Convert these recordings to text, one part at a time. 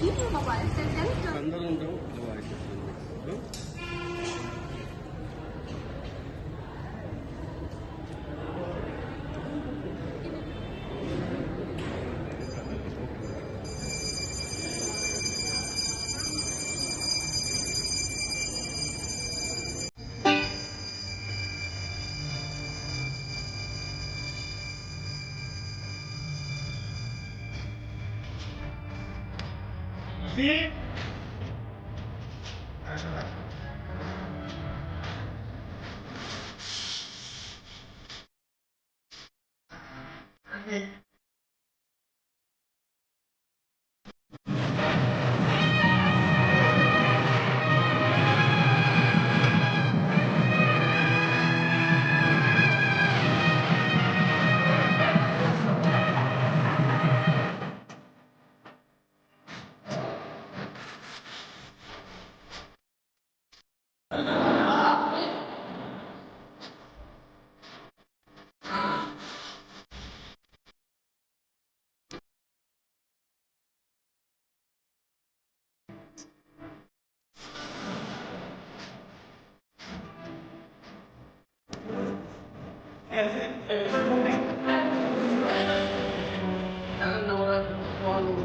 Give him a while. 题。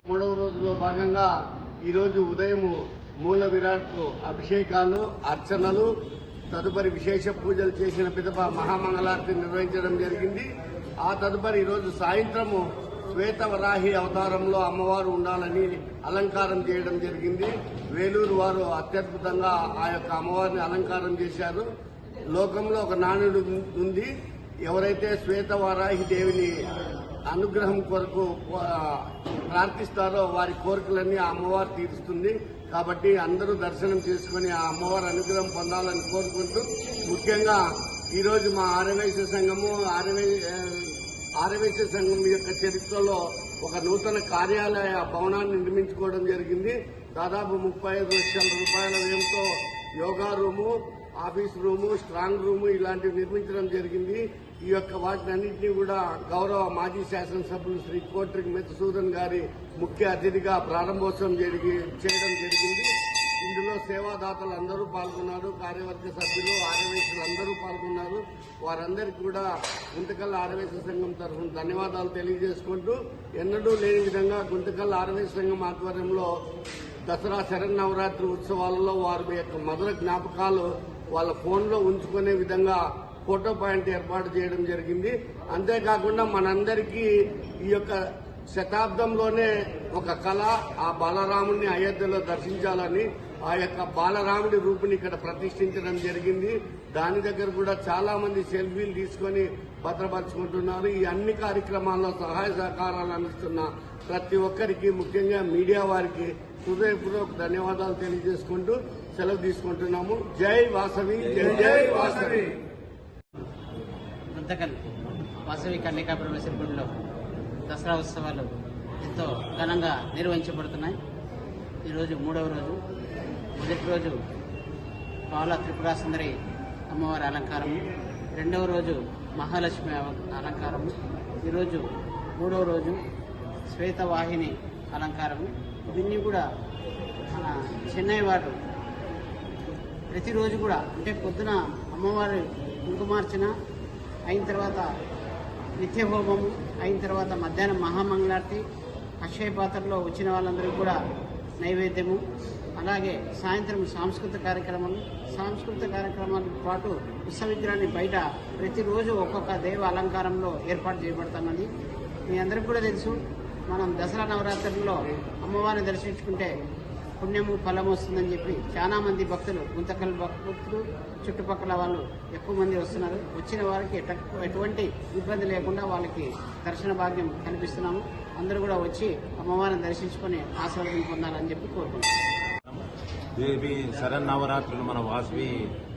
మూడవ రోజులో భాగంగా ఈరోజు ఉదయం మూల విరాట్కు అభిషేకాలు అర్చనలు తదుపరి విశేష పూజలు చేసిన పిదప మహామంగళారతి నిర్వహించడం జరిగింది. ఆ తదుపరి ఈరోజు సాయంత్రము శ్వేత వరాహి అవతారంలో అమ్మవారు ఉండాలని అలంకారం చేయడం జరిగింది. వేలూరు వారు అత్యద్భుతంగా ఆ యొక్క అమ్మవారిని అలంకారం చేశారు. లోకంలో ఒక నానుడు ఉంది. ఎవరైతే శ్వేత వారాహి దేవిని అనుగ్రహం కొరకు ప్రార్థిస్తారో వారి కోరికలన్నీ ఆ అమ్మవారు తీరుస్తుంది. కాబట్టి అందరూ దర్శనం చేసుకుని ఆ అమ్మవారి అనుగ్రహం పొందాలని కోరుకుంటూ ముఖ్యంగా ఈరోజు మా ఆర్యవైశ్య సంఘము ఆర్యవై ఆ, ఆర్యవైశ్య సంఘం యొక్క చరిత్రలో ఒక నూతన కార్యాలయ భవనాన్ని నిర్మించుకోవడం జరిగింది. దాదాపు ముప్పై ఐదు లక్షల రూపాయల వ్యయంతో yoga room office room strong room ఇలాంటివి నిర్మించడం జరిగింది. ఈ యొక్క వాటిని అన్నింటినీ కూడా గౌరవ మాజీ శాసనసభ్యులు శ్రీ కోట్రికి మెత్తసూదన్ గారి ముఖ్య అతిథిగా ప్రారంభోత్సవం జరిగి చేయడం జరిగింది. ఇందులో సేవాదాతలు అందరూ పాల్గొన్నారు కార్యవర్గ సభ్యులు ఆర్యవేశులు అందరూ పాల్గొన్నారు. వారందరికీ కూడా గుంతకల్ ఆరవేశ సంఘం తరఫున ధన్యవాదాలు తెలియజేసుకుంటూ ఎన్నడూ లేని విధంగా గుంతకల్ ఆరవేశ సంఘం ఆధ్వర్యంలో దసరా శరన్నవరాత్రి ఉత్సవాలలో వారి యొక్క మధుర జ్ఞాపకాలు వాళ్ళ ఫోన్లో ఉంచుకునే విధంగా ఫోటో పాయింట్ ఏర్పాటు చేయడం జరిగింది. అంతేకాకుండా మనందరికీ ఈ యొక్క శతాబ్దంలోనే ఒక కళ ఆ బాలరాముని అయోధ్యలో దర్శించాలని ఆ యొక్క బాలరాముడి రూపుని ఇక్కడ ప్రతిష్ఠించడం జరిగింది. దాని దగ్గర కూడా చాలా మంది సెల్ఫీలు తీసుకొని భద్రపరుచుకుంటున్నారు. ఈ అన్ని కార్యక్రమాల్లో సహాయ సహకారాలు అందిస్తున్న ప్రతి ఒక్కరికి ముఖ్యంగా మీడియా వారికి హృదయపూర్వక ధన్యవాదాలు తెలియజేసుకుంటూ సెలవు తీసుకుంటున్నాము. జై వాసవి జై జై వాసవి. వాసవి కన్యకా గుడిలో దసరా ఉత్సవాలు ఎంతో ఘనంగా నిర్వహించబడుతున్నాయి. ఈరోజు మూడవ రోజు. మొదటి రోజు పాల త్రిపురాసుందరి అమ్మవారి అలంకారము రెండవ రోజు మహాలక్ష్మి అలంకారము ఈరోజు మూడవ రోజు శ్వేతవాహిని అలంకారము ఇవన్నీ కూడా మన చెన్నై వారు ప్రతిరోజు కూడా అంటే పొద్దున అమ్మవారి కుంకుమార్చన అయిన తర్వాత నిత్యహోమము అయిన తర్వాత మధ్యాహ్నం మహామంగళారతి అక్షయ పాత్రలో వచ్చిన వాళ్ళందరికీ కూడా నైవేద్యము. అలాగే సాయంత్రం సాంస్కృతిక కార్యక్రమాలు సాంస్కృతిక కార్యక్రమాలతో పాటు విశ్వవిద్యాలయాన్ని బయట ప్రతిరోజు ఒక్కొక్క దేవ అలంకారంలో ఏర్పాటు చేయబడుతున్నది. మీ అందరికీ కూడా తెలుసు మనం దసరా నవరాత్రుల్లో అమ్మవారిని దర్శించుకుంటే పుణ్యము ఫలం వస్తుందని చెప్పి చాలా మంది భక్తులు గుంతకల్ భక్తులు చుట్టుపక్కల వాళ్ళు ఎక్కువ మంది వస్తున్నారు. వచ్చిన వారికి ఎటువంటి ఇబ్బంది లేకుండా వాళ్ళకి దర్శన భాగ్యం కల్పిస్తున్నాము. అందరూ కూడా వచ్చి అమ్మవారిని దర్శించుకొని ఆశీర్వాదం పొందాలని చెప్పి కోరుకుంటున్నాం దేవి శరన్నవరాత్రులు మన వాసవి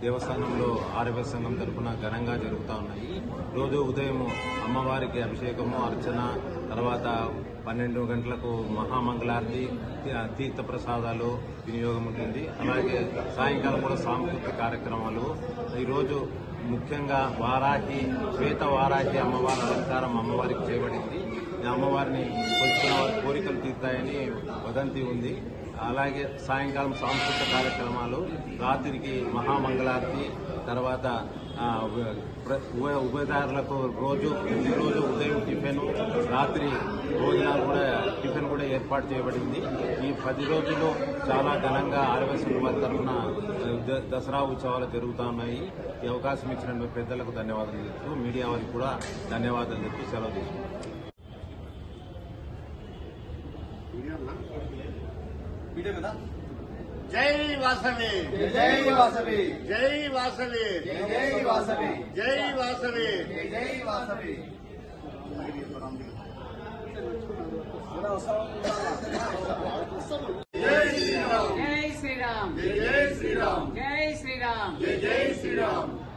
దేవస్థానంలో ఆరవ సంఘం తరపున ఘనంగా జరుగుతూ ఉన్నాయి. రోజు ఉదయం అమ్మవారికి అభిషేకము అర్చన తర్వాత పన్నెండు గంటలకు మహామంగళార్తి తీర్థ ప్రసాదాలు వినియోగం ఉంటుంది. అలాగే సాయంకాలం కూడా సాంస్కృతిక కార్యక్రమాలు. ఈరోజు ముఖ్యంగా వారాహి శ్వేత వారాహి అమ్మవారి అలంకారం అమ్మవారికి చేయబడింది. ఈ అమ్మవారిని కొలుచుకున్న వారి కోరికలు తీర్తాయని వదంతి ఉంది. అలాగే సాయంకాలం సాంస్కృతిక కార్యక్రమాలు రాత్రికి మహామంగళారతి తర్వాత ఉభయ ఉభయదారులకు రోజు ప్రతిరోజు ఉదయం టిఫిన్ రాత్రి భోజనాలు కూడా టిఫిన్ కూడా ఏర్పాటు చేయబడింది. ఈ పది రోజులు చాలా ఘనంగా ఆరవేశ్వర వారి తరఫున దసరా ఉత్సవాలు జరుగుతూ ఉన్నాయి. ఈ అవకాశం ఇచ్చిన పెద్దలకు ధన్యవాదాలు చెప్తూ మీడియా వారికి కూడా ధన్యవాదాలు చెప్తూ సెలవు తీసుకుంటాం జై వాసవి. జై వాసవి. జై వాసవి. జై వాసవి. జై వాసవి. జై వాసవి. జై శ్రీరామ్. జై శ్రీరామ్. జై శ్రీరామ్. జై శ్రీరామ్. జై జై శ్రీరామ్.